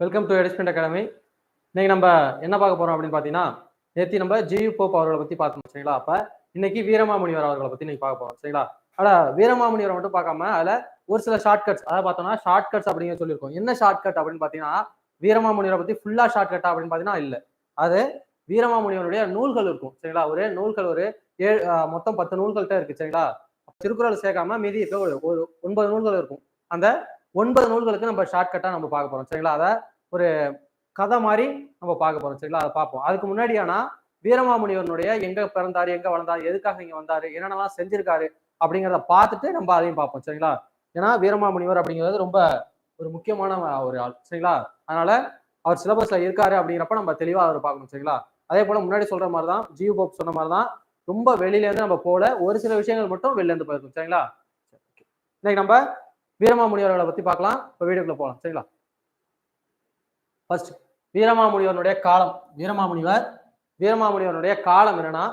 Welcome to எடிஸ்மெண்ட் academy இன்னைக்கு நம்ம என்ன பார்க்க போறோம் அப்படின்னு பார்த்தீங்கன்னா நேத்தி நம்ம ஜியு போப் அவர்களை பத்தி பார்த்தோம் சரிங்களா? அப்ப இன்னைக்கு வீரமாமுனிவர் அவர்களை பத்தி இன்னைக்கு பார்க்க போறோம் சரிங்களா? ஆனா வீரமாமுனிவரை மட்டும் பார்க்காம அதுல ஒரு சில ஷார்ட் கட்ஸ் அதாவது பார்த்தோம்னா ஷார்ட் கட்ஸ் அப்படிங்கிற சொல்லியிருக்கோம். என்ன ஷார்ட் கட் அப்படின்னு பார்த்தீங்கன்னா வீரமாமுனிவரை பத்தி ஃபுல்லா ஷார்ட் கட்டா அப்படின்னு பார்த்தீங்கன்னா இல்ல. அது வீரமாமுனிவருடைய நூல்கள் இருக்கும் சரிங்களா? ஒரு நூல்கள் ஒரு ஏழு மொத்தம் பத்து நூல்கள்கிட்ட இருக்கு சரிங்களா? திருக்குறள் சேர்க்காம மீதி இருக்க ஒரு ஒரு ஒன்பது நூல்கள் இருக்கும். அந்த ஒன்பது நூல்களுக்கு நம்ம ஷார்ட்கட்டா நம்ம பார்க்க போறோம் சரிங்களா? அதை ஒரு கதை மாதிரி நம்ம பார்க்க போறோம் சரிங்களா? அதை பார்ப்போம். அதுக்கு முன்னாடி ஆனா வீரமாமுனிவனுடைய எங்க பிறந்தாரு எங்க வளர்ந்தாரு எதுக்காக இங்க வந்தாரு என்னென்னலாம் செஞ்சிருக்காரு அப்படிங்கிறத பார்த்துட்டு நம்ம அதையும் பார்ப்போம் சரிங்களா? ஏன்னா வீரமாமுனிவர் அப்படிங்கிறது ரொம்ப ஒரு முக்கியமான ஒரு ஆள் சரிங்களா? அதனால அவர் சிலபஸ்ல இருக்காரு அப்படிங்கிறப்ப நம்ம தெளிவா அவர் பார்க்கணும் சரிங்களா? அதே போல முன்னாடி சொல்ற மாதிரி தான் ஜியு போப் சொன்ன மாதிரி தான் ரொம்ப வெளியில இருந்து நம்ம போல ஒரு சில விஷயங்கள் மட்டும் வெளில இருந்து போயிருக்கும் சரிங்களா? சரி, இன்னைக்கு நம்ம வீரமாமுனிவர்களை பத்தி பார்க்கலாம். இப்போ வீடியோக்குள்ள போகலாம் சரிங்களா? ஃபர்ஸ்ட் வீரமாமுனிவனுடைய காலம். வீரமாமுனிவர் வீரமாமுனிவனுடைய காலம் என்னன்னா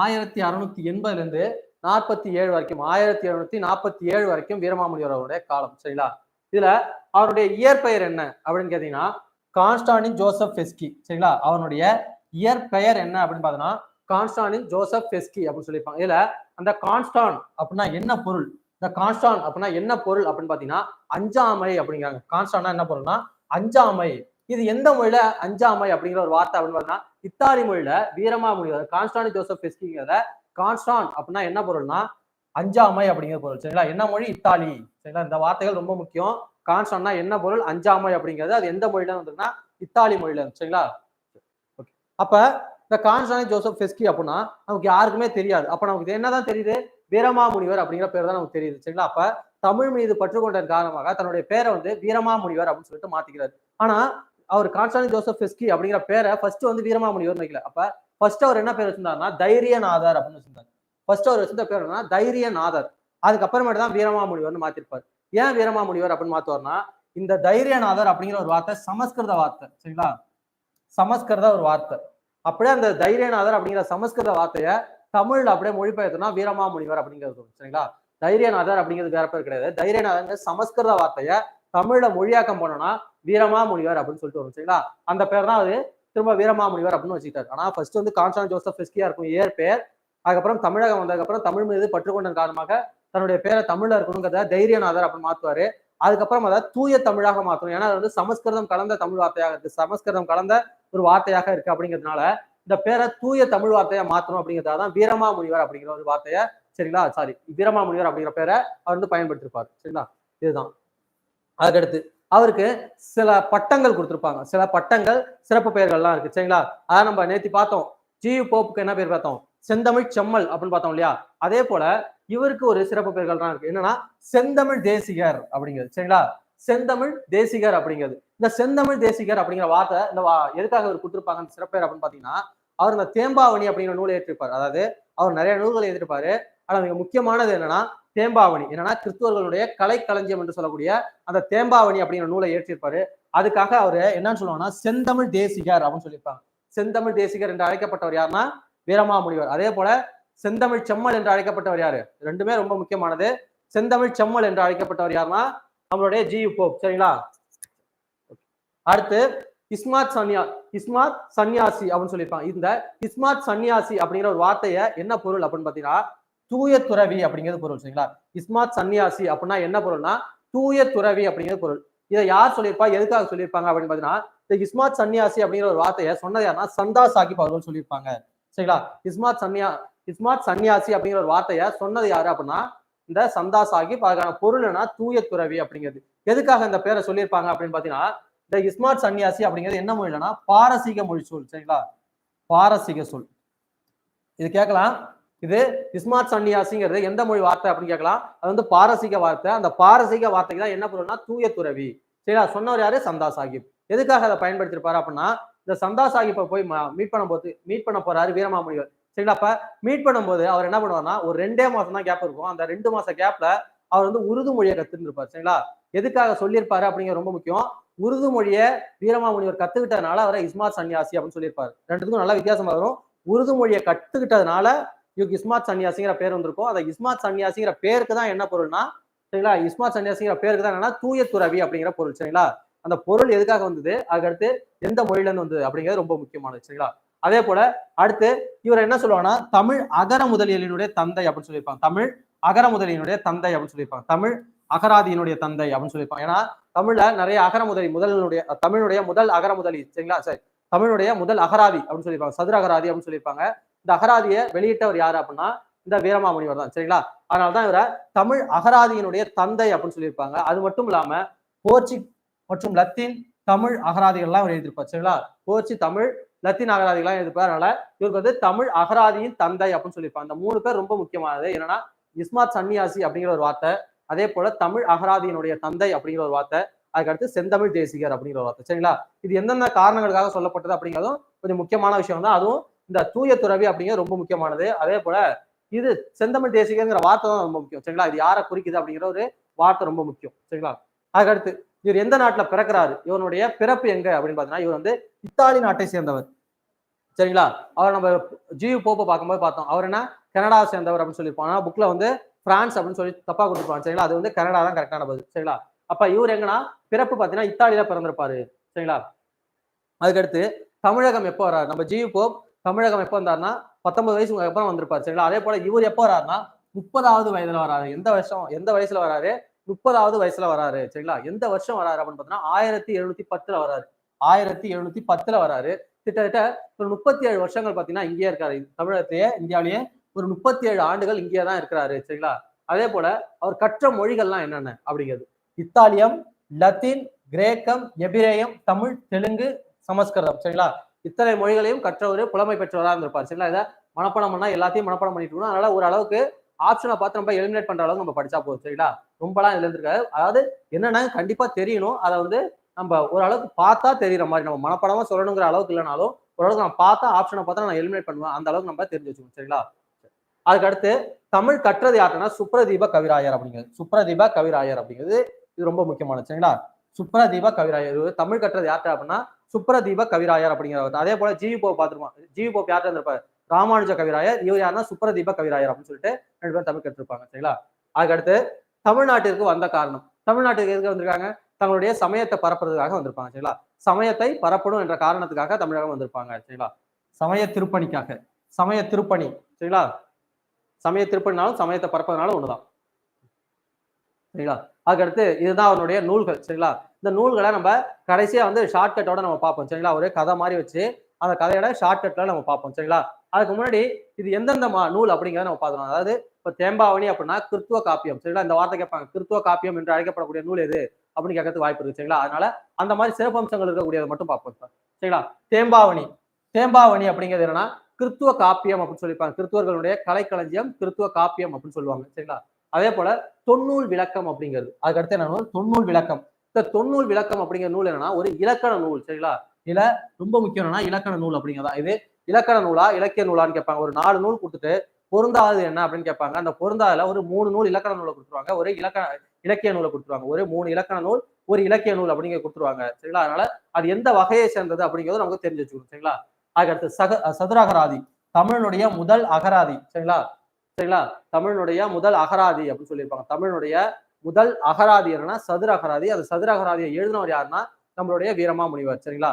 ஆயிரத்தி அறுநூத்தி எண்பதுல இருந்து நாற்பத்தி ஏழு வரைக்கும் ஆயிரத்தி எழுநூத்தி நாற்பத்தி ஏழு வரைக்கும் வீரமாமுனிவர் அவருடைய காலம் சரிங்களா? இதுல அவருடைய இயற்பெயர் என்ன அப்படின்னு கேட்டீங்கன்னா கான்ஸ்டானின் ஜோசப் ஃபெஸ்கி சரிங்களா? அவனுடைய இயற்பெயர் என்ன அப்படின்னு பார்த்தோன்னா கான்ஸ்டானின் ஜோசப் ஃபெஸ்கி அப்படின்னு சொல்லியிருப்பாங்க. இதுல அந்த கான்ஸ்டான் அப்படின்னா என்ன பொருள்? இந்த கான்ஸ்டான் அப்படின்னா என்ன பொருள் அப்படின்னு பாத்தீங்கன்னா அஞ்சாமை அப்படிங்கிறாங்க. கான்ஸ்டான்னா என்ன பொருள்னா அஞ்சாமை இது எந்த மொழியில? அஞ்சாமை அப்படிங்கிற ஒரு வார்த்தை அப்படின்னு பார்த்தீங்கன்னா இத்தாலி மொழியில வீரமா மொழி கான்ஸ்டானி ஜோசப் ஃபெஸ்கிங்கிறத கான்ஸ்டான் அப்படின்னா என்ன பொருள்னா அஞ்சாமை அப்படிங்கிற பொருள். சரிங்களா? என்ன மொழி? இத்தாலி. சரிங்களா? இந்த வார்த்தைகள் ரொம்ப முக்கியம். கான்ஸ்டான்னா என்ன பொருள்? அஞ்சாமை அப்படிங்கிறது. அது எந்த மொழியில வந்துருன்னா இத்தாலி மொழியில சரிங்களா? ஓகே. அப்ப இந்த கான்ஸ்டானி ஜோசப் ஃபெஸ்கி அப்படின்னா நமக்கு யாருக்குமே தெரியாது. அப்ப நமக்கு இது என்னதான் தெரியுது? வீரமாமுனிவர் அப்படிங்கிற பேர் தான் நமக்கு தெரியுது. சரிங்களா? அப்ப தமிழ் மீது பற்று கொண்டதன் காரணமாக தன்னுடைய பேரை வந்து வீரமாமுனிவர் அப்படின்னு சொல்லிட்டு மாத்திக்கிறார். ஆனா அவர் கான்ஸ்டானி ஜோசப் ஃபெஸ்கி அப்படிங்கிற பேரை ஃபர்ஸ்ட் வந்து வீரமாமுனிவர் வைக்கல. அப்ப ஃபர்ஸ்ட் அவர் என்ன பேர் வச்சிருந்தாருன்னா தைரியநாதர் அப்படின்னு வச்சிருந்தாரு. ஃபர்ஸ்ட் அவர் வச்சிருந்த பேர் என்ன தைரியநாதர். அதுக்கப்புறமேட்டு தான் வீரமாமுனிவர்னு மாத்திருப்பார். ஏன் வீரமாமுனிவர் அப்படின்னு மாத்துவார்னா இந்த தைரியநாதர் அப்படிங்கிற ஒரு வார்த்தை சமஸ்கிருத வார்த்தை சரிங்களா? சமஸ்கிருத ஒரு வார்த்தை. அப்படியே அந்த தைரியநாதர் அப்படிங்கிற சமஸ்கிருத வார்த்தையை தமிழ்ல அப்படியே மொழிபெயர்த்தோம்னா வீரமாமுனிவர் அப்படிங்கிறது சரிங்களா? தைரியநாதர் அப்படிங்கிறது வேற பேர் கிடையாது. தைரியநாதர் சமஸ்கிருத வார்த்தையை தமிழை மொழியாக்கம் பண்ணோம்னா வீரமாமுனிவர் அப்படின்னு சொல்லிட்டு வரும் சரிங்களா? அந்த பேர் தான் அது திரும்ப வீரமாமுனிவர் அப்படின்னு வச்சுக்கிட்டாரு. ஆனா ஃபர்ஸ்ட் வந்து கான்ஸ்டான் ஜோசப் ஃபெஸ்கியா இருக்கும் ஏர் பேர். அதுக்கப்புறம் தமிழகம் வந்ததுக்கப்புறம் தமிழ் மீது பற்றுக்கொண்டன் காரணமாக தன்னுடைய பேரை தமிழ்ல இருக்கணுங்கிறத தைரியநாதர் அப்படின்னு மாத்துவாரு. அதுக்கப்புறம் அதை தூய தமிழாக மாத்தணும். ஏன்னா அது வந்து சமஸ்கிருதம் கலந்த தமிழ் வார்த்தையாக இருக்கு. சமஸ்கிருதம் கலந்த ஒரு வார்த்தையாக இருக்கு அப்படிங்கிறதுனால இந்த பேரை தூய தமிழ் வார்த்தையா மாத்தணும் அப்படிங்கிறதா தான் வீரமாமுனிவர் அப்படிங்கிற ஒரு வார்த்தையை சரிங்களா? சாரி வீரமாமுனிவர் அப்படிங்கிற பேரை அவர் வந்து பயன்படுத்திருப்பார் சரிங்களா? இதுதான். அதுக்கடுத்து அவருக்கு சில பட்டங்கள் கொடுத்துருப்பாங்க. சில பட்டங்கள் சிறப்பு பெயர்கள்லாம் இருக்கு. சரிங்களா? அதை நம்ம நேத்தி பார்த்தோம். ஜியு போப்புக்கு என்ன பேர் பார்த்தோம்? செந்தமிழ் செம்மல் அப்படின்னு பார்த்தோம் இல்லையா? அதே போல இவருக்கு ஒரு சிறப்பு பெயர்கள்லாம் இருக்கு. என்னன்னா செந்தமிழ் தேசிகர் அப்படிங்கிறது. சரிங்களா? செந்தமிழ் தேசிகர் அப்படிங்கிறது. இந்த செந்தமிழ் தேசிகர் அப்படிங்கிற வார்த்தை இந்த வா- எதுக்காக அவர் கொடுத்துருப்பாங்க? அந்த சிறப்பெயர் அப்படின்னு பாத்தீங்கன்னா அவர் இந்த தேம்பாவணி அப்படிங்கிற நூலை ஏற்றிருப்பார். அதாவது அவர் நிறைய நூல்களை எழுதியிருப்பாரு. ஆனா மிக முக்கியமானது என்னன்னா தேம்பாவணி. என்னன்னா கிறிஸ்துவர்களுடைய கலைக்களஞ்சியம் என்று சொல்லக்கூடிய அந்த தேம்பாவணி அப்படிங்கிற நூலை ஏற்றிருப்பாரு. அதுக்காக அவரு என்னன்னு சொல்லுவாங்கன்னா செந்தமிழ் தேசிகர் அப்படின்னு சொல்லியிருப்பாங்க. செந்தமிழ் தேசிகர் என்று அழைக்கப்பட்டவர் யாருன்னா வீரமாமுனிவர். அதே போல செந்தமிழ் செம்மல் என்று அழைக்கப்பட்டவர் யாரு? ரெண்டுமே ரொம்ப முக்கியமானது. செந்தமிழ் செம்மல் என்று அழைக்கப்பட்டவர் யாருன்னா நம்மளுடைய ஜி. போப். சரிங்களா? அடுத்து இஸ்மாத் சன்யா இஸ்மாத் சன்னியாசி அப்படின்னு சொல்லியிருப்பாங்க. இந்த இஸ்மாத் சன்னியாசி அப்படிங்கிற ஒரு வார்த்தையை என்ன பொருள் அப்படின்னு பாத்தீங்கன்னா தூய துறவி அப்படிங்கிறது பொருள் சரிங்களா? இஸ்மாத் சன்னியாசி அப்படின்னா என்ன பொருள்னா தூய துறவி அப்படிங்கிறது பொருள். இதை யார் சொல்லியிருப்பா? எதுக்காக சொல்லியிருப்பாங்க அப்படின்னு பாத்தீங்கன்னா இந்த இஸ்மாத் சன்னியாசி அப்படிங்கிற ஒரு வார்த்தையை சொன்னது யாருன்னா சந்தா சாஹிப் அவர்கள் சொல்லியிருப்பாங்க சரிங்களா? இஸ்மாத் சன்னியா இஸ்மாத் சன்னியாசி அப்படிங்கிற ஒரு வார்த்தையை சொன்னது யாரு அப்படின்னா இந்த சந்தா சாஹிப் அதுக்கான பொருள் என்ன தூய துறவி அப்படிங்கிறது. எதுக்காக இந்த பேரை சொல்லியிருப்பாங்க அப்படின்னு பாத்தீங்கன்னா இந்த இஸ்மார்ட் சன்னியாசி அப்படிங்கிறது என்ன மொழிலனா பாரசீக மொழி சொல் சரிங்களா? பாரசீக சொல். இது கேட்கலாம். இது இஸ்மார்ட் சன்னியாசிங்கிறது எந்த மொழி வார்த்தை அப்படின்னு கேட்கலாம்? அது வந்து பாரசீக வார்த்தை. அந்த பாரசீக வார்த்தைக்கு தான் என்ன பொருள்னா தூய துறவி. சரியா? சொன்னவர் யாரு? சந்தா சாஹிப் எதுக்காக அதை பயன்படுத்திருப்பாரு அப்படின்னா இந்த சந்தா சாஹிப்பை போய் மீட் பண்ணும்போது மீட் பண்ண போறாரு வீரமாமுனிவர். சரிங்களா? அப்ப மீட் பண்ணும்போது அவர் என்ன பண்ணுவார்னா ஒரு ரெண்டே மாசம் தான் கேப் இருக்கும். அந்த ரெண்டு மாச கேப்ல அவர் வந்து உருது மொழியை கத்துருப்பாரு சரிங்களா? எதுக்காக சொல்லியிருப்பாரு அப்படிங்கிற ரொம்ப முக்கியம். உருது மொழியை வீரமாமுனிவர் கத்துக்கிட்டதுனால அவரை இஸ்மாத் சன்னியாசி அப்படின்னு சொல்லியிருப்பாரு. ரெண்டுத்துக்கும் நல்ல வித்தியாசமா வரும். உருது மொழியை கத்துக்கிட்டதுனால யுக் இஸ்மாத் சன்னியாசிங்கிற பேர் வந்திருக்கும். அந்த இஸ்மாத் சன்னியாசிங்கிற பேருக்கு தான் என்ன பொருள்னா சரிங்களா? இஸ்மாத் சன்னியாசிங்கிற பேருக்கு தான் என்னன்னா தூய துறவி அப்படிங்கிற பொருள் சரிங்களா? அந்த பொருள் எதுக்காக வந்தது? அதுக்கடுத்து எந்த மொழியிலேருந்து வந்தது அப்படிங்கிறது ரொம்ப முக்கியமானது சரிங்களா? அதே போல அடுத்து இவர் என்ன சொல்லுவாங்கன்னா தமிழ் அகர முதலியலினுடைய தந்தை அப்படின்னு சொல்லியிருப்பாங்க. தமிழ் அகர முதலியினுடைய தந்தை அப்படின்னு சொல்லியிருப்பாங்க. தமிழ் அகராதியினுடைய தந்தை அப்படின்னு சொல்லியிருப்பாங்க. ஏன்னா தமிழ்ல நிறைய அகர முதலி முதலினுடைய தமிழுடைய முதல் அகர முதலி சரிங்களா? சரி தமிழுடைய முதல் அகராதி அப்படின்னு சொல்லியிருப்பாங்க. சதுர அகராதி அப்படின்னு சொல்லியிருப்பாங்க. இந்த அகராதியை வெளியிட்டவர் யாரு அப்படின்னா இந்த வீரமாமுனிவர் தான் சரிங்களா? அதனாலதான் இவரை தமிழ் அகராதியினுடைய தந்தை அப்படின்னு சொல்லியிருப்பாங்க. அது மட்டும் இல்லாம போர்ச்சி மற்றும் லத்தீன் தமிழ் அகராதிகள்லாம் அவர் எழுதியிருப்பார் சரிங்களா? போர்ச்சி தமிழ் லத்தீன் அகராதிகள்லாம் எழுதியிருப்பார். அதனால இவருக்கு வந்து தமிழ் அகராதியின் தந்தை அப்படின்னு சொல்லியிருப்பாங்க. அந்த மூணு பேர் ரொம்ப முக்கியமானது. என்னன்னா இஸ்மாத் சன்னியாசி அப்படிங்கிற ஒரு வார்த்தை அதே போல தமிழ் அகராதியினுடைய தந்தை அப்படிங்கிற ஒரு வார்த்தை அதுக்கடுத்து செந்தமிழ் தேசிகர் அப்படிங்கிற ஒரு வார்த்தை சரிங்களா? இது எந்தெந்த காரணங்களுக்காக சொல்லப்பட்டது அப்படிங்கிறதும் கொஞ்சம் முக்கியமான விஷயம் தான் அதுவும் இந்த தூய துறவி அப்படிங்கிறது ரொம்ப முக்கியமானது. அதே போல இது செந்தமிழ் தேசிகங்கிற வார்த்தை தான் ரொம்ப முக்கியம். சரிங்களா? இது யாரை குறிக்குது அப்படிங்கிற ஒரு வார்த்தை ரொம்ப முக்கியம். சரிங்களா? அதுக்கடுத்து இவர் எந்த நாட்டுல பிறக்கிறாரு? இவனுடைய பிறப்பு எங்க அப்படின்னு பாத்தீங்கன்னா இவர் வந்து இத்தாலி நாட்டை சேர்ந்தவர். சரிங்களா? அவர் நம்ம ஜியு போப்பை பார்க்கும்போது பார்த்தோம். அவர் என்ன? கனடாவை சேர்ந்தவர் அப்படின்னு சொல்லியிருப்பாங்க ஆனா புக்ல வந்து பிரான்ஸ் அப்படின்னு சொல்லி தப்பா கொடுத்துருப்பாங்க. சரிங்களா? அது வந்து கனடா தான் கரெக்டான பதில். சரிங்களா? அப்ப இவர் எங்கன்னா? பிறப்பு பார்த்தீங்கன்னா இத்தாலியில பிறந்திருப்பாரு. சரிங்களா? அதுக்கடுத்து தமிழகம் எப்போ வர்றாரு? நம்ம ஜியு போப் தமிழகம் எப்போ வந்தாருன்னா பத்தொன்பது வயசுக்கு அப்புறம் வந்திருப்பாரு சரிங்களா? அதே போல இவர் எப்போ வராருன்னா முப்பதாவது வயதுல வராரு. எந்த வருஷம்? எந்த வயசுல வராரு? முப்பதாவது வயசுல வராரு சரிங்களா? எந்த வருஷம் வராரு அப்படின்னு பார்த்தீங்கன்னா ஆயிரத்தி எழுநூத்தி பத்துல வராரு. ஆயிரத்தி எழுநூத்தி பத்துல வராரு. கிட்டத்தட்ட ஒரு முப்பத்தி ஏழு வருஷங்கள் பார்த்தீங்கன்னா இங்கேயே இருக்காரு. தமிழகத்திலேயே இந்தியாவிலேயே ஒரு முப்பத்தி ஏழு ஆண்டுகள் இங்கேயே தான் இருக்கிறாரு சரிங்களா? அதே போல அவர் கற்ற மொழிகள்லாம் என்னென்ன அப்படிங்கிறது? இத்தாலியம் லத்தீன் கிரேக்கம் எபிரேயம் தமிழ் தெலுங்கு சமஸ்கிருதம் சரிங்களா? இத்தனை மொழிகளையும் கற்றவர் புலமை பெற்றவராக இருந்திருப்பார். சரிங்களா? இதை மனப்பாடம் பண்ணால் எல்லாத்தையும் மனப்பாடம் பண்ணிட்டு இருக்கணும். அதனால ஒரு அளவுக்கு ஆப்ஷனை பார்த்து நம்ம எலிமினேட் பண்ற அளவுக்கு நம்ம படிச்சா போதும். சரிங்களா? ரொம்பலாம் இதுல இருந்திருக்காரு அதாவது என்னன்னா கண்டிப்பா தெரியணும். அதை வந்து நம்ம ஓரளவுக்கு பார்த்தா தெரியுற மாதிரி நம்ம மனப்படமா சொல்லணுங்கிற அளவுக்கு இல்லைனாலும் ஓரளவுக்கு நான் பார்த்தா ஆப்ஷனை பார்த்தா நான் எலிமினேட் பண்ணுவேன் அந்த அளவுக்கு நம்ம தெரிஞ்சு வச்சுக்கணும். சரிங்களா? அதுக்கடுத்து தமிழ் கற்றது யாருன்னா சுப்ரதீப கவிராயர் அப்படிங்கிறது. சுப்ரதீப கவிராயர் அப்படிங்கிறது. இது ரொம்ப முக்கியமானது. சரிங்களா? சுப்ரதீப கவிராயர். தமிழ் கற்றது யார்கிட்ட அப்படின்னா சுப்ரதீப கவிராயர் அப்படிங்கிறவர் அதே போல ஜிவி போப் பார்த்துருப்போம். ஜிவி போப் யார்கிட்ட இருந்திருப்பாரு ராமானுஜ கவிராயர். இவர் யாருன்னா சுப்ரதீப கவிராயர் அப்படின்னு சொல்லிட்டு ரெண்டு பேரும் தமிழ் கற்றிருப்பாங்க சரிங்களா? அதுக்கு அடுத்து தமிழ்நாட்டிற்கு வந்த காரணம். தமிழ்நாட்டுக்கு எதுக்கு வந்திருக்காங்க? தங்களுடைய சமயத்தை பரப்புறதுக்காக வந்திருப்பாங்க. சரிங்களா? சமயத்தை பரப்பணும் என்ற காரணத்துக்காக தமிழகம் வந்திருப்பாங்க. சரிங்களா? சமய திருப்பணிக்காக. சமய திருப்பணி. சரிங்களா? சமய திருப்பணினாலும் சமயத்தை பரப்பதுனாலும் ஒண்ணுதான். சரிங்களா? அதுக்கடுத்து இதுதான் அவருடைய நூல்கள். சரிங்களா? இந்த நூல்களை நம்ம கடைசியா வந்து ஷார்ட்கட்டோட நம்ம பார்ப்போம் சரிங்களா? ஒரே கதை மாதிரி வச்சு அந்த கதையோட ஷார்ட்கட்ல நம்ம பார்ப்போம் சரிங்களா? அதுக்கு முன்னாடி இது எந்தெந்த மா நூல் அப்படிங்கிறத நம்ம பார்த்துக்கணும் அதாவது இப்போ தேம்பாவணி அப்படின்னா கிறித்துவ காப்பியம் சரிங்களா? இந்த வார்த்தை கேட்பாங்க கிறித்துவ காப்பியம் என்று அழைக்கப்படக்கூடிய நூல் எது? அப்படின்னு கேட்கறதுக்கு வாய்ப்பு இருக்கு சரிங்களா? அதனால அந்த மாதிரி சிறப்பம்சங்கள் இருக்கக்கூடியதை மட்டும் பார்ப்போம் சரிங்களா? தேம்பாவணி. தேம்பாவணி அப்படிங்கிறது என்னன்னா கிறித்துவ காப்பியம் அப்படின்னு சொல்லிப்பாங்க. கிறித்துவர்களுடைய கலைக்களஞ்சியம் கிறித்துவ காப்பியம் அப்படின்னு சொல்லுவாங்க சரிங்களா? அதே போல தொன்னூல் விளக்கம் அப்படிங்கிறது. அதுக்கடுத்து என்ன தொன்னூல் விளக்கம். இந்த தொன்னூல் விளக்கம் அப்படிங்கிற நூல் என்னன்னா ஒரு இலக்கண நூல் சரிங்களா? இதுல ரொம்ப முக்கியம் இலக்கண நூல் அப்படிங்கிறதா. இது இலக்கண நூலா இலக்கிய நூலான்னு கேட்பாங்க. ஒரு நாலு நூல் கொடுத்துட்டு பொருந்தாது என்ன அப்படின்னு கேட்பாங்க. அந்த பொருந்தாதுல ஒரு மூணு நூல் இலக்கண நூலை கொடுத்துருவாங்க. ஒரு இலக்கண இலக்கிய நூலை கொடுத்துருவாங்க. ஒரு மூணு இலக்கண நூல் ஒரு இலக்கிய நூல் அப்படிங்கிற கொடுத்துருவாங்க சரிங்களா? அதனால அது எந்த வகையை சேர்ந்தது அப்படிங்கிறது நமக்கு தெரிஞ்சு வச்சுக்கணும் சரிங்களா? அதுக்கடுத்து சக சதுரகராதி தமிழனுடைய முதல் அகராதி சரிங்களா? சரிங்களா? தமிழனுடைய முதல் அகராதி அப்படின்னு சொல்லியிருப்பாங்க. தமிழனுடைய முதல் அகராதி சதுர அகராதி. அந்த சதுர அகராதியை எழுதினவர் யாருன்னா நம்மளுடைய வீரமா முனிவர் சரிங்களா?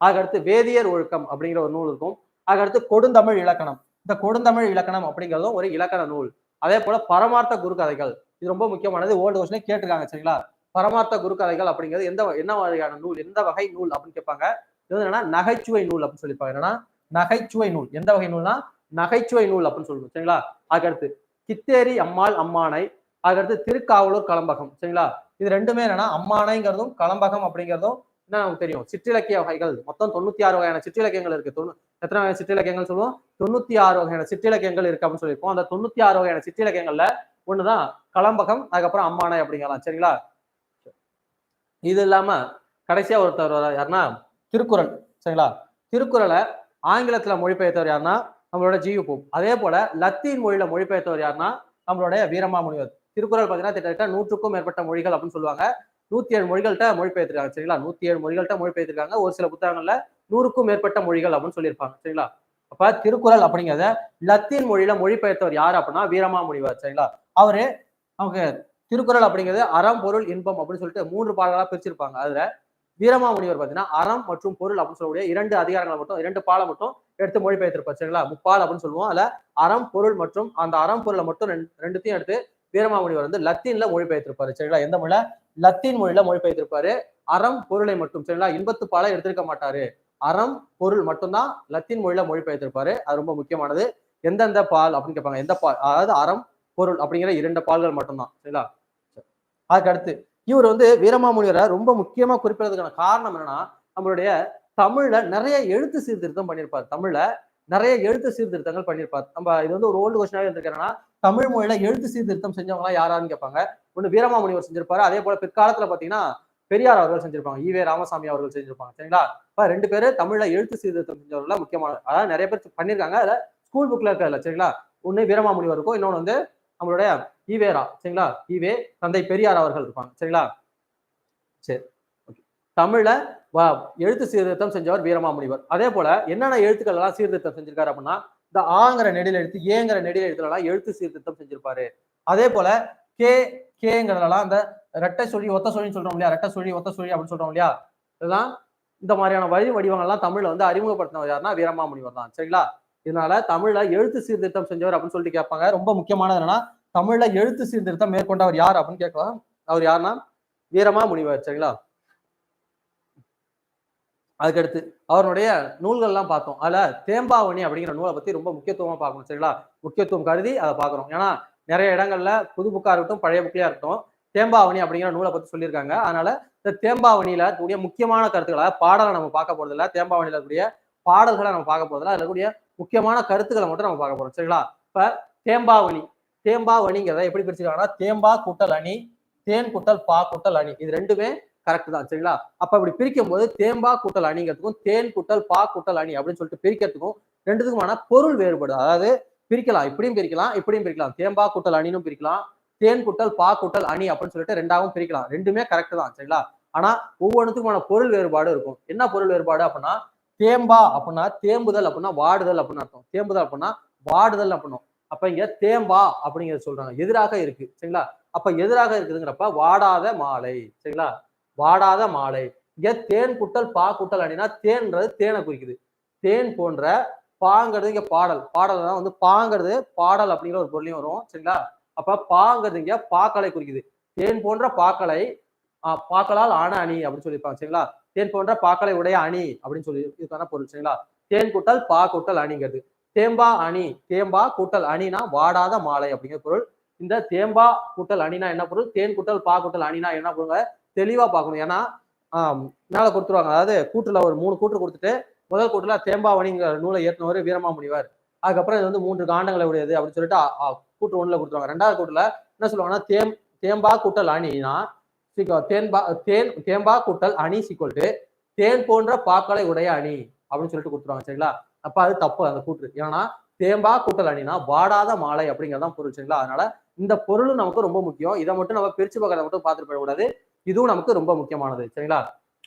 அதுக்கடுத்து வேதியர் ஒழுக்கம் அப்படிங்கிற ஒரு நூல் இருக்கும். அதுக்கடுத்து கொடுந்தமிழ் இலக்கணம். இந்த கொடுந்தமிழ் இலக்கணம் அப்படிங்கிறதும் ஒரு இலக்கண நூல். அதே போல பரமார்த்த குருக்கதைகள் இது ரொம்ப முக்கியமானது. ஓல்டு கொஸ்டினே கேட்டிருக்காங்க சரிங்களா? பரமார்த்த குருக்கதைகள் அப்படிங்கிறது எந்த என்ன வகையான நூல் எந்த வகை நூல் அப்படின்னு கேட்பாங்க. இது என்னன்னா நகைச்சுவை நூல் அப்படின்னு சொல்லிப்பாங்க. என்னன்னா நகைச்சுவை நூல். எந்த வகை நூல்னா நகைச்சுவை நூல் அப்படின்னு சொல்லணும் சரிங்களா? அதுக்கடுத்து கித்தேரி அம்மாள் அம்மானை அதுக்கடுத்து திருக்காவலூர் கலம்பகம் சரிங்களா? இது ரெண்டுமே என்னன்னா அம்மானைங்கிறதும் கலம்பகம் அப்படிங்கிறதும் என்ன நமக்கு தெரியும்? சிற்றிலக்கிய வகைகள். மொத்தம் தொண்ணூத்தி ஆறு வகையான சிற்றிலக்கியங்கள் இருக்கு. தொண்ணூ எத்தனை வகையான சிற்றிலக்கியங்கள் சொல்லுவோம்? தொண்ணூத்தி ஆறு வகையான சிற்றிலக்கியங்கள் இருக்கு அப்படின்னு சொல்லியிருக்கோம். அந்த தொண்ணூத்தி ஆறு வகையான சிற்றிலக்கியங்கள்ல ஒண்ணுதான் கலம்பகம் அதுக்கப்புறம் அம்மானை அப்படிங்கலாம் சரிங்களா? இது இல்லாம கடைசியா ஒருத்தர் யாருன்னா? திருக்குறள் சரிங்களா? திருக்குறளை ஆங்கிலத்துல மொழிபெயர்த்தவர் யாருன்னா? நம்மளோட ஜியு போப் அதே போல லத்தீன் மொழியில மொழிபெயர்த்தவர் யாருன்னா? நம்மளுடைய வீரமாமுனிவர். திருக்குறள் பார்த்தீங்கன்னா கிட்டத்தட்ட நூற்றுக்கும் மேற்பட்ட மொழிகள் அப்படின்னு சொல்லுவாங்க. நூத்தி ஏழு மொழிகள்கிட்ட மொழிபெயர்த்திருக்காங்க சரிங்களா? நூத்தி ஏழு மொழிகள்கிட்ட மொழிபெயர்த்திருக்காங்க. ஒரு சில புத்தகங்கள்ல நூறுக்கும் மேற்பட்ட மொழிகள் அப்படின்னு சொல்லியிருப்பாங்க சரிங்களா? அப்ப திருக்குறள் அப்படிங்கிறத லத்தீன் மொழியில மொழிபெயர்த்தவர் யார் அப்படின்னா வீரமாமுனிவர் சரிங்களா? அவரு அவங்க திருக்குறள் அப்படிங்கிறது அறம் பொருள் இன்பம் அப்படின்னு சொல்லிட்டு மூன்று பாடங்களா பிரிச்சிருப்பாங்க. அதுல வீரமாமுனிவர் பார்த்தீங்கன்னா அறம் மற்றும் பொருள் அப்படின்னு சொல்லக்கூடிய இரண்டு அதிகாரங்களை மட்டும் இரண்டு பாலை மட்டும் எடுத்து மொழிபெயர்த்திருப்பார் சரிங்களா? முப்பால் அப்படின்னு சொல்லுவோம். அதுல அறம் பொருள் மற்றும் அந்த அறம் பொருளை மட்டும் ரெண்டு- ரெண்டுத்தையும் எடுத்து வீரமாமுனிவர் வந்து லத்தீன்ல மொழிபெயர்த்திருப்பாரு சரிங்களா? எந்த மொழியில லத்தீன் மொழியில மொழிபெயர்த்திருப்பாரு. அறம் பொருளை மட்டும் சரிங்களா? இன்பத்து பாலை எடுத்திருக்க மாட்டாரு. அறம் பொருள் மட்டும்தான் லத்தீன் மொழியில மொழிபெயர்த்திருப்பாரு. அது ரொம்ப முக்கியமானது. எந்தெந்த பால் அப்படின்னு கேட்பாங்க. எந்த பால்? அதாவது அறம் பொருள் அப்படிங்கிற இரண்டு பால்கள் மட்டும்தான் சரிங்களா? சரி. அதுக்கு அடுத்து இவர் வந்து வீரமாமுனிவரை ரொம்ப முக்கியமா குறிப்பிடுறதுக்கான காரணம் என்னன்னா நம்மளுடைய தமிழ்ல நிறைய எழுத்து சீர்திருத்தம் பண்ணியிருப்பார். தமிழ்ல நிறைய எழுத்து சீர்திருத்தங்கள் பண்ணியிருப்பார். நம்ம இது வந்து ஒரு ஓல்டு கொஸ்டினாக இருந்திருக்கிறேன்னா தமிழ் மொழியில எழுத்து சீர்திருத்தம் செஞ்சவங்களாம் யாராருன்னு கேட்பாங்க. கேட்பாங்க வீரமாமணி வீரமாமுனிவர் செஞ்சிருப்பாரு அதே போல பிற்காலத்துல பாத்தீங்கன்னா பெரியார் அவர்கள் செஞ்சிருப்பாங்க ஈவே ராமசாமி அவர்கள் செஞ்சிருப்பாங்க சரிங்களா? இப்ப ரெண்டு பேரு தமிழ்ல எழுத்து சீர்திருத்தம் செஞ்சவர்கள் முக்கியமான அதாவது நிறைய பேர் பண்ணியிருக்காங்க. அதுல ஸ்கூல் புக்ல இருக்கிறதுல சரிங்களா? ஒண்ணு வீரமாமுனிவர் இருக்கும் இன்னொன்னு வந்து நம்மளுடைய ஈவேரா சரிங்களா? ஈவே தந்தை பெரியார் அவர்கள் இருப்பாங்க சரிங்களா? சரி. தமிழை எழுத்து சீர்திருத்தம் செஞ்சவர் வீரமாமுனிவர். அதே போல என்னென்ன எழுத்துக்கள் எல்லாம் சீர்திருத்தம் செஞ்சிருக்காரு அப்படின்னா இந்த ஆங்கிற நெடில் எழுத்து ஏங்கிற நெடில் எழுத்துலலாம் எழுத்து சீர்திருத்தம் செஞ்சிருப்பாரு. அதே போல கே கேங்கிறதெல்லாம் அந்த ரெட்டை சொல்லி ஒத்த சொல்லின்னு சொல்றோம் இல்லையா? ரெட்டை சொல்லி ஒத்த சொல்லி அப்படின்னு சொல்றோம் இல்லையா? இதெல்லாம் இந்த மாதிரியான வழி வடிவங்கள்லாம் தமிழ்ல வந்து அறிமுகப்படுத்தினவர் யாருன்னா வீரமாமுனிவர் தான். சரிங்களா? இதனால தமிழ்ல எழுத்து சீர்திருத்தம் செஞ்சவர் அப்படின்னு சொல்லிட்டு கேட்பாங்க. ரொம்ப முக்கியமானது என்னன்னா தமிழ்ல எழுத்து சீர்திருத்தம் மேற்கொண்டவர் யார் அப்படின்னு கேட்கலாம். அவர் யாருன்னா வீரமா முனிவர் சரிங்களா? அதுக்கடுத்து அவருடைய நூல்கள்லாம் பார்த்தோம். அதில் தேம்பாவணி அப்படிங்கிற நூலை பற்றி ரொம்ப முக்கியத்துவமாக பார்க்கணும் சரிங்களா? முக்கியத்துவம் கருதி அதை பார்க்குறோம் ஏன்னா நிறைய இடங்கள்ல புது புக்காக இருக்கட்டும் பழைய புக்கையாக இருக்கட்டும் தேம்பாவணி அப்படிங்கிற நூலை பற்றி சொல்லியிருக்காங்க. அதனால இந்த தேம்பாவணியில் இருக்கக்கூடிய முக்கியமான கருத்துக்களை பாடலை நம்ம பார்க்க போகிறதில்ல தேம்பாவணியில் இருக்கக்கூடிய பாடல்களை நம்ம பார்க்க போகிறதில்ல அதில் அதுல இருக்கக்கூடிய முக்கியமான கருத்துக்களை மட்டும் நம்ம பார்க்க போகிறோம் சரிங்களா? இப்போ தேம்பாவணி தேம்பாவணிங்கிறத எப்படி பிரிச்சுக்காங்கன்னா தேம்பா கூட்டல் அணி தேன் கூட்டல் பா கூட்டல் அணி. இது ரெண்டுமே கரெக்ட் தான் சரிங்களா? அப்ப இப்படி பிரிக்கும் போது தேம்பா கூட்டல் அணிங்கிறதுக்கும் தேன் கூட்டல் பா கூட்டல் அணி அப்படின்னு சொல்லிட்டு பிரிக்கிறதுக்கும் ரெண்டுத்துக்குமான பொருள் வேறுபடுது அதாவது பிரிக்கலாம் இப்படியும் பிரிக்கலாம் இப்படியும் பிரிக்கலாம். தேம்பா கூட்டல் அணினும் பிரிக்கலாம் தேன் கூட்டல் பா கூட்டல் அணி அப்படின்னு சொல்லிட்டு ரெண்டாவும் பிரிக்கலாம். ரெண்டுமே கரெக்ட் தான் சரிங்களா? ஆனா ஒவ்வொன்றுத்துக்குமான பொருள் வேறுபாடு இருக்கும். என்ன பொருள் வேறுபாடு அப்படின்னா தேம்பா அப்படின்னா தேம்புதல் அப்படின்னா வாடுதல் அப்படின்னு அர்த்தம். தேம்புதல் அப்படின்னா வாடுதல் அப்படின்னும் அப்ப இங்க தேம்பா அப்படிங்கிறத சொல்றாங்க. எதிராக இருக்கு சரிங்களா? அப்ப எதிராக இருக்குதுங்கிறப்ப வாடாத மாலை சரிங்களா? வாடாத மாலை. இங்க தேன் குட்டல் பா குட்டல் அப்படின்னா தேன்றது தேனை குறிக்குது. தேன் போன்ற பாங்கிறது இங்க பாடல். பாடல் தான் வந்து பாங்கிறது பாடல் அப்படிங்கிற ஒரு பொருளையும் வரும். சரிங்களா? அப்ப பாங்கிறது இங்க பாக்களை குறிக்குது. தேன் போன்ற பாக்களை ஆஹ் பாக்களால் ஆன அணி அப்படின்னு சொல்லியிருப்பாங்க. சரிங்களா? தேன் போன்ற பாக்களை உடைய அணி அப்படின்னு சொல்லி இதுக்கான பொருள். சரிங்களா? தேன் கூட்டல் பா கூட்டல் அணிங்கிறது. தேம்பா அணி. தேம்பா கூட்டல் அணினா வாடாத மாலை அப்படிங்கிற பொருள். இந்த தேம்பா கூட்டல் அணினா என்ன பொருள்? தேன் கூட்டல் பா கூட்டல் அணினா என்ன பொருங்க தெளிவா பார்க்கணும். ஏன்னா ஆஹ் மேல கொடுத்துருவாங்க. அதாவது கூட்டுல ஒரு மூணு கூட்டு கொடுத்துட்டு முதல் கூட்டுல தேம்பாவணிங்கிற நூலை ஏற்றினவர் வீரமாமுனிவர். அதுக்கப்புறம் இது வந்து மூன்று காண்டங்களை உடையது அப்படின்னு சொல்லிட்டு கூட்டு ஒண்ணுல கொடுத்துருவாங்க. ரெண்டாவது கூட்டுல என்ன சொல்லுவாங்கன்னா தேம் தேம்பா கூட்டல் அணினா தேன்பா தேன் தேம்பா கூட்டல் அணி சிக்கொல்ட்டு தேன் போன்ற பாக்களை உடைய அணி அப்படின்னு சொல்லிட்டு கொடுத்துருவாங்க. சரிங்களா? அப்ப அது தப்பு அந்த கூற்று ஏன்னா தேம்பா கூட்டல் அணினா வாடாத மாலை அப்படிங்கிறதான் பொருள். சரிங்களா? அதனால இந்த பொருளும் நமக்கு ரொம்ப முக்கியம். இதை மட்டும் நம்ம பிரிச்சு பார்க்கறத மட்டும் பார்த்துட்டு போயிடக்கூடாது. இதுவும் நமக்கு ரொம்ப முக்கியமானது. சரிங்களா?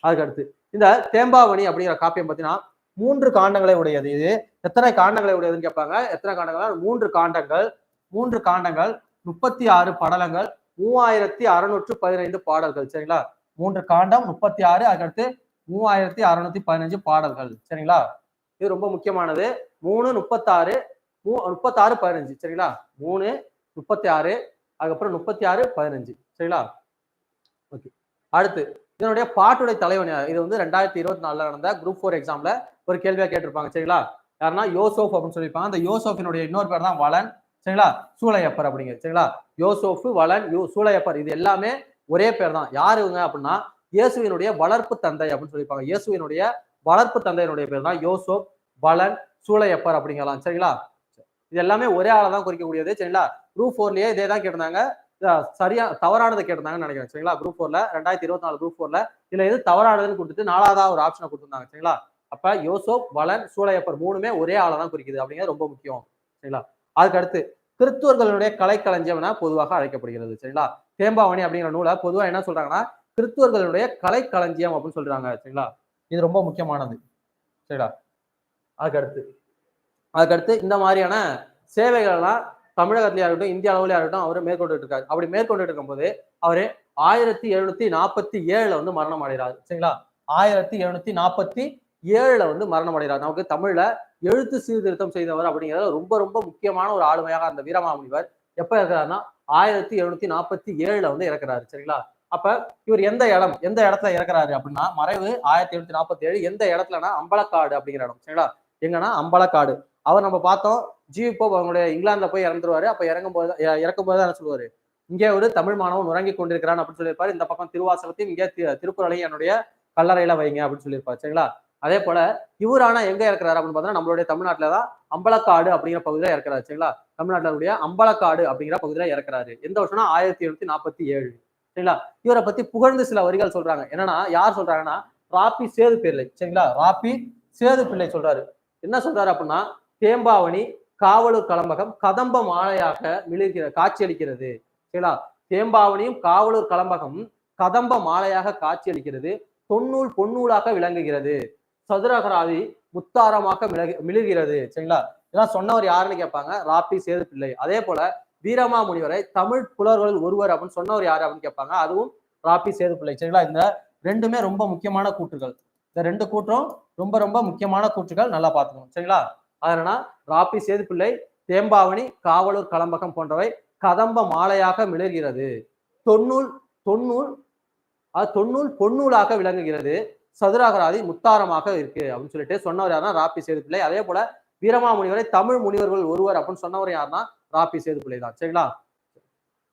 அதுக்கு அடுத்து இந்த தேம்பாவணி அப்படிங்கிற காப்பியம் பார்த்தீங்கன்னா மூன்று காண்டங்களை உடையது. இது எத்தனை காண்டங்களை உடையதுன்னு கேட்பாங்க. எத்தனை காண்டங்கள் மூன்று காண்டங்கள் மூன்று காண்டங்கள் முப்பத்தி ஆறு படலங்கள் மூவாயிரத்தி அறுநூற்று பதினைந்து பாடல்கள். சரிங்களா? மூன்று காண்டம் முப்பத்தி ஆறு அதுக்கடுத்து மூவாயிரத்தி அறுநூத்தி பதினஞ்சு பாடல்கள். சரிங்களா? இது ரொம்ப முக்கியமானது. மூணு முப்பத்தாறு மூ முப்பத்தாறு பதினஞ்சு. சரிங்களா? மூணு முப்பத்தி ஆறு அதுக்கப்புறம் முப்பத்தி ஆறு பதினஞ்சு. சரிங்களா? ஓகே அடுத்து இதனுடைய பாட்டுடைய தலைவன் யார்? இது வந்து ரெண்டாயிரத்தி இருபத்தி நாலுல நடந்த குரூப் ஃபோர் எக்ஸாம்ல ஒரு கேள்வியா கேட்டிருப்பாங்க. சரிங்களா? யாருன்னா யோசோப் அப்படின்னு சொல்லியிருப்பாங்க. அந்த யோசோஃபினுடைய இன்னொரு பேர் தான் வளன். சரிங்களா? சூளையப்பர் அப்படிங்க. சரிங்களா? யோசோஃபு வளன் யோ சூளையப்பர் இது எல்லாமே ஒரே பேர் தான். யாருங்க அப்படின்னா இயேசுவினுடைய வளர்ப்பு தந்தை அப்படின்னு சொல்லியிருப்பாங்க. இயேசுவினுடைய வளர்ப்பு தந்தையினுடைய பேர் தான் யோசோப் வளன் சூளையப்பர் அப்படிங்கலாம். சரிங்களா? இது எல்லாமே ஒரே ஆளை தான் குறிக்கக்கூடியது சரிங்களா? குரூப் ஃபோர்லயே இதே தான் கேட்டிருந்தாங்க. சரியா தவறானதை கேட்டிருந்தாங்கன்னு நினைக்கிறேன் சரிங்களா? குரூப் ஃபோர்ல ரெண்டாயிரத்தி இருபத்தி நாலு குரூப் ஃபோர்ல இதுல எது தவறானதுன்னு கொடுத்துட்டு நாலாவதா ஒரு ஆப்ஷனை கொடுத்துருந்தாங்க சரிங்களா? அப்ப யோசோப் வளன் சூளையப்பர் மூணுமே ஒரே ஆளை தான் குறிக்குது அப்படிங்கிறது ரொம்ப முக்கியம் சரிங்களா? அதுக்கு அடுத்து கிறிஸ்துவர்களுடைய கலைக்களஞ்சியம்னா பொதுவாக அழைக்கப்படுகிறது சரிங்களா? தேம்பாவணி அப்படிங்கிற நூலை பொதுவா என்ன சொல்றாங்கன்னா கிறிஸ்துவர்களுடைய கலைக்களஞ்சியம் அப்படின்னு சொல்றாங்க சரிங்களா? இது ரொம்ப முக்கியமானது சரிங்களா அதுக்கு அடுத்து அதுக்கடுத்து இந்த மாதிரியான சேவைகள் எல்லாம் தமிழகத்திலேயே இருக்கட்டும் இந்திய அளவுலயே இருக்கட்டும் அவர் மேற்கொண்டு இருக்காரு அப்படி மேற்கொண்டு இருக்கும்போது அவர் ஆயிரத்தி எழுநூத்தி நாற்பத்தி ஏழுல வந்து மரணம் அடைகிறாரு. சரிங்களா? ஆயிரத்தி எழுநூத்தி நாற்பத்தி ஏழுல வந்து மரணம் அடைகிறார். நமக்கு தமிழ்ல எழுத்து சீர்திருத்தம் செய்தவர் அப்படிங்கிறது ரொம்ப ரொம்ப முக்கியமான ஒரு ஆளுமையாக அந்த வீரமாமுனிவர் எப்ப இருக்கிறாருன்னா ஆயிரத்தி எழுநூத்தி நாற்பத்தி ஏழுல வந்து இறக்குறாரு. சரிங்களா? அப்ப இவர் எந்த இடம் எந்த இடத்துல இறக்குறாரு அப்படின்னா மறைவு ஆயிரத்தி எழுநூத்தி நாற்பத்தி ஏழு எந்த இடத்துலனா அம்பலக்காடு அப்படிங்கிற இடம். சரிங்களா? எங்கன்னா அம்பலக்காடு. அவர் நம்ம பார்த்தோம். ஜி போப் அவங்களுடைய இங்கிலாந்துல போய் இறந்துருவாரு. அப்ப இறங்கும் போது இறக்கும் போது என்ன சொல்லுவாரு? இங்கே ஒரு தமிழ் மாணவன் உறங்கி கொண்டிருக்கிறான் அப்படின்னு சொல்லியிருப்பாரு. இந்த பக்கம் திருவாசகத்தையும் இங்கே திருக்குறளையும் என்னுடைய கல்லறையில வைங்க அப்படின்னு சொல்லியிருப்பாரு. சரிங்களா? அதே போல இவர் ஆனா எங்க இருக்கிறாரு அப்படின்னு பார்த்தா நம்மளுடைய தமிழ்நாட்டுல தான் அம்பலக்காடு அப்படிங்கிற பகுதியில இருக்கிறாரு சரிங்களா? தமிழ்நாட்டிலுடைய அம்பலக்காடு அப்படிங்கிற பகுதியில இறக்குறாரு. எந்த வருஷம்னா ஆயிரத்தி எழுநூத்தி நாற்பத்தி ஏழு. சரிங்களா? இவரை பத்தி புகழ்ந்து சில வரிகள் சொல்றாங்க. என்னன்னா யார் சொல்றாங்கன்னா ராப்பி சேது பிள்ளை சரிங்களா? ராப்பி சேது பிள்ளை சொல்றாரு. என்ன சொல்றாரு அப்படின்னா தேம்பாவணி காவலூர் கலம்பகம் கதம்ப மாலையாக மிளிர்கிற காட்சியளிக்கிறது. சரிங்களா? தேம்பாவணியும் காவலூர் கலம்பகம் கதம்ப மாலையாக காட்சியளிக்கிறது. தொன்னூல் பொன்னூலாக விளங்குகிறது. சதுரகராதி முத்தாரமாக மிளகு மிளிர்கிறது. சரிங்களா? இதெல்லாம் சொன்னவர் யாருன்னு கேட்பாங்க? ராப்பி சேது பிள்ளை அதே போல வீரமா முனிவரை தமிழ் புலவர்கள் ஒருவர் அப்படின்னு சொன்னவர் யாரு அப்படின்னு கேட்பாங்க? அதுவும் ராப்பி சேது பிள்ளை சரிங்களா? இந்த ரெண்டுமே ரொம்ப முக்கியமான கூற்றுகள். இந்த ரெண்டு கூற்றும் ரொம்ப ரொம்ப முக்கியமான கூற்றுகள். நல்லா பார்த்துக்கணும். சரிங்களா? அதனால ராப்பி சேதுப்பிள்ளை தேம்பாவணி காவலூர் கலம்பகம் போன்றவை கதம்ப மாலையாக மிளர்கிறது. தொன்னூல் தொன்னூல் அது தொன்னூல் பொன்னூலாக விளங்குகிறது. சதுராகராதி முத்தாரமாக இருக்கு அப்படின்னு சொல்லிட்டு சொன்னவர் யாருன்னா ராப்பி சேதுப்பிள்ளை. அதே போல வீரமாமுனிவரை தமிழ் முனிவர்கள் ஒருவர் அப்படின்னு சொன்னவர் யாருன்னா ராப்பி சேதுப்பிள்ளை தான். சரிங்களா?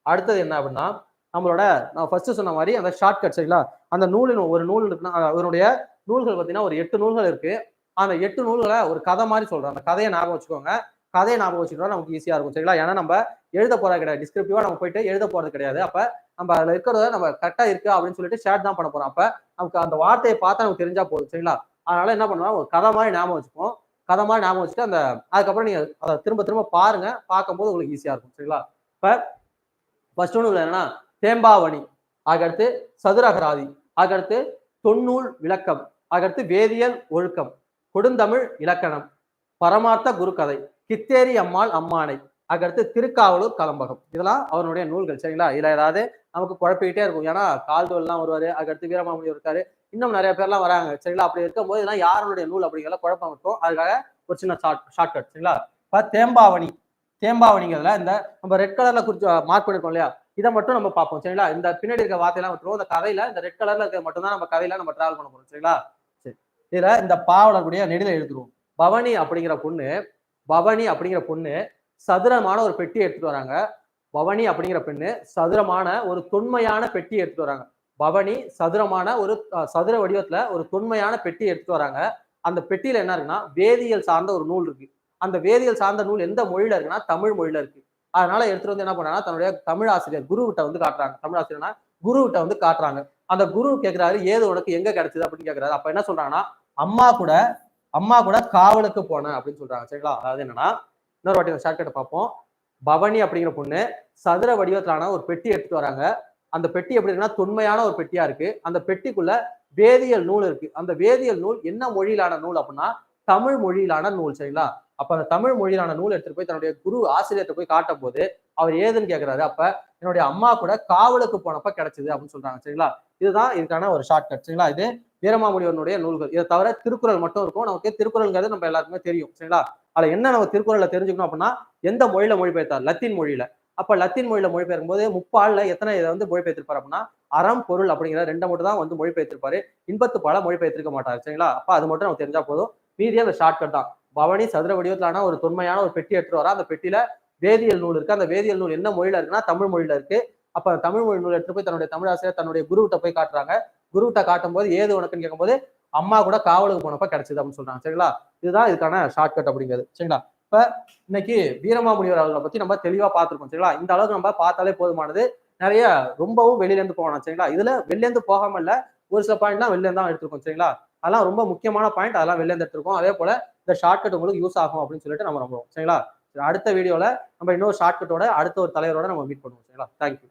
அடுத்தது என்ன அப்படின்னா நம்மளோட நான் ஃபர்ஸ்ட் சொன்ன மாதிரி அந்த ஷார்ட்கட் சரிங்களா? அந்த நூலின் ஒரு நூல் இருக்குன்னா அவருடைய நூல்கள் பார்த்தீங்கன்னா ஒரு எட்டு நூல்கள் இருக்கு. அந்த எட்டு நூல்களை ஒரு கதை மாதிரி சொல்றேன் அந்த கதையை ஞாபகம் வச்சுக்கோங்க. கதையை ஞாபகம் வச்சுக்கிட்டா நமக்கு ஈஸியா இருக்கும். சரிங்களா? ஏன்னா நம்ம எழுத போறது கிடையாது. டிஸ்கிரிப்டிவா நம்ம போயிட்டு எழுத போறது கிடையாது. அப்ப நம்ம அதுல இருக்கிறத நம்ம கரெக்டா இருக்கு அப்படின்னு சொல்லிட்டு ஷேர் தான் பண்ண போறோம். அப்ப நமக்கு அந்த வார்த்தையை பார்த்தா நமக்கு தெரிஞ்சா போதும். சரிங்களா? அதனால என்ன பண்ணலாம் ஒரு கதை மாதிரி ஞாபகம் வச்சுப்போம். கதை மாதிரி ஞாபகம் வச்சுட்டு அந்த அதுக்கப்புறம் நீங்க அதை திரும்ப திரும்ப பாருங்க. பார்க்கும்போது உங்களுக்கு ஈஸியா இருக்கும். சரிங்களா? இப்ப ஃபர்ஸ்ட் ஒன்று என்னன்னா தேம்பாவணி. அதுக்கடுத்து சதுரகராதி. அதுக்கடுத்து தொன்னூல் விளக்கம். அதுக்கடுத்து வேதியியல் ஒழுக்கம். கொடுந்தமிழ் இலக்கணம். பரமார்த்த குருகதை கித்தேரி அம்மாள் அம்மானை. அதுக்கடுத்து திருக்காவலூர் கலம்பகம். இதெல்லாம் அவருடைய நூல்கள் சரிங்களா? இதுல ஏதாவது நமக்கு குழப்பிக்கிட்டே இருக்கும். ஏன்னா கால்தோல்லாம் வருவாரு அதுக்கடுத்து வீரமாமணி இருக்காரு. இன்னும் நிறைய பேர்லாம் வராங்க சரிங்களா? அப்படி இருக்கும்போது இதெல்லாம் யாருடைய நூல் அப்படிங்கிற குழப்பம் இருக்கும். அதுக்காக ஒரு சின்ன ஷார்ட் ஷார்ட்கட் சரிங்களா? இப்ப தேம்பாவணி. தேம்பாவணிங்கிறதுல இந்த நம்ம ரெட் கலர்ல குறிச்சு மார்க் பண்ணிருக்கோம் இல்லையா? இதை மட்டும் நம்ம பார்ப்போம் சரிங்களா? இந்த பின்னாடி இருக்க வார்த்தையெல்லாம் விட்டுருவோம். இந்த கதையில இந்த ரெட் கலர்ல இருக்கிறது மட்டும் தான் நம்ம கதையில நம்ம டிராவல் பண்ண போறோம் சரிங்களா? இதுல இந்த பாவலர் கூடிய நெடில எழுதுருவோம் பவனி அப்படிங்கிற பொண்ணு பவனி அப்படிங்கிற பொண்ணு சதுரமான ஒரு பெட்டி எடுத்துட்டு வராங்க. பவனி அப்படிங்கிற பெண்ணு சதுரமான ஒரு தொன்மையான பெட்டி எடுத்துட்டு வராங்க. பவனி சதுரமான ஒரு சதுர வடிவத்துல ஒரு தொன்மையான பெட்டி எடுத்துட்டு வராங்க. அந்த பெட்டியில என்ன இருக்குன்னா வேதியியல் சார்ந்த ஒரு நூல் இருக்கு. அந்த வேதியியல் சார்ந்த நூல் எந்த மொழியில இருக்குன்னா தமிழ் மொழியில இருக்கு. அதனால எடுத்துட்டு வந்து என்ன பண்ணாங்கன்னா தன்னுடைய தமிழ் ஆசிரியர் குருவிட்ட வந்து காட்டுறாங்க. தமிழ் ஆசிரியர்னா குருவிட்ட வந்து காட்டுறாங்க. அந்த குரு கேக்குறாரு ஏது உனக்கு எங்க கிடைச்சது? அப்படின்னு கேக்குறாரு. அப்ப என்ன சொல்றாங்கன்னா அம்மா கூட அம்மா கூட காவலுக்கு போனேன் அப்படின்னு சொல்றாங்க. சரிங்களா? அதாவது என்னன்னா இன்னொரு வாட்டி அந்த ஷார்ட்கட்டை பார்ப்போம். பவனி அப்படிங்கிற பொண்ணு சதுர வடிவத்திலான ஒரு பெட்டி எடுத்துட்டு வராங்க. அந்த பெட்டி எப்படி இருக்குன்னா தொன்மையான ஒரு பெட்டியா இருக்கு. அந்த பெட்டிக்குள்ள வேதியியல் நூல் இருக்கு. அந்த வேதியியல் நூல் என்ன மொழியிலான நூல் அப்படின்னா தமிழ் மொழியிலான நூல். சரிங்களா? அப்ப அந்த தமிழ் மொழியிலான நூல் எடுத்துட்டு போய் தன்னுடைய குரு ஆசிரியர்கிட்ட போய் காட்டும் போது அவர் ஏதுன்னு கேக்குறாரு. அப்ப என்னுடைய அம்மா கூட காவலுக்கு போனப்ப கிடைச்சது அப்படின்னு சொல்றாங்க. சரிங்களா? இதுதான் இதுக்கான ஒரு ஷார்ட்கட் சரிங்களா? இது வீரமாமுனிவனுடைய நூல்கள். இதை தவிர திருக்குறள் மட்டும் இருக்கும். நமக்கு திருக்குறள்ங்கிறது நம்ம எல்லாருக்குமே தெரியும். சரிங்களா? அதில் என்ன நம்ம திருக்குறளை தெரிஞ்சுக்கணும் அப்படின்னா எந்த மொழியில மொழிபெயர்த்தார்? லத்தீன் மொழியில. அப்ப லத்தீன் மொழியில மொழிபெயர்க்கும் போது முப்பாலில் எத்தனை இதை வந்து மொழிபெயர்த்திருப்பார் அப்படின்னா அறம் பொருள் அப்படிங்கிற ரெண்டை மட்டும் தான் வந்து மொழிபெயர்த்திருப்பாரு. இன்பத்து பால மொழிபெயர்த்திருக்க மாட்டார். சரிங்களா? அப்ப அது மட்டும் நமக்கு தெரிஞ்சா போதும். மீதி அந்த ஷார்ட்கட் தான். பவனி சதுர வடிவத்திலான ஒரு தொன்மையான ஒரு பெட்டி எடுத்துட்டு வரா அந்த பெட்டியில வேதியியல் நூல் இருக்கு. அந்த வேதியியல் நூல் என்ன மொழியில இருக்குன்னா தமிழ் மொழியில இருக்கு. அப்ப தமிழ் மொழி நூல் எடுத்து போய் தன்னுடைய தமிழ் ஆசிரியர் தன்னுடைய குருவிட்ட போய் காட்டுறாங்க. குருவிட்ட காட்டும் போது ஏது உனக்குன்னு கேட்கும்போது அம்மா கூட காவலுக்கு போனப்ப கிடைச்சது அப்படின்னு சொல்றாங்க. சரிங்களா? இதுதான் இதுக்கான ஷார்ட்கட் அப்படிங்கிறது. சரிங்களா? இப்ப இன்னைக்கு வீரமாமுனிவர் அவர்களை பத்தி நம்ம தெளிவா பார்த்துருக்கோம். சரிங்களா? இந்த அளவுக்கு நம்ம பார்த்தாலே போதுமானது. நிறைய ரொம்பவும் வெளியிலேருந்து போகணும் சரிங்களா? இதுல வெளிலேருந்து போகாம இல்ல ஒரு சில பாயிண்ட்லாம் வெளிலேருந்து தான் எடுத்திருக்கோம். சரிங்களா? அதெல்லாம் ரொம்ப முக்கியமான பாயிண்ட் அதெல்லாம் வெளிலேருந்து எடுத்திருக்கோம். அதே போல இந்த ஷார்ட்கட் உங்களுக்கு யூஸ் ஆகும் அப்படின்னு சொல்லிட்டு நம்ம நம்புறோம். சரிங்களா? சரி, அடுத்த வீடியோல நம்ம இன்னொரு ஷார்ட்கட்டோட அடுத்த ஒரு தலைவரோட நம்ம மீட் பண்ணுவோம். சரிங்களா? தேங்க்யூ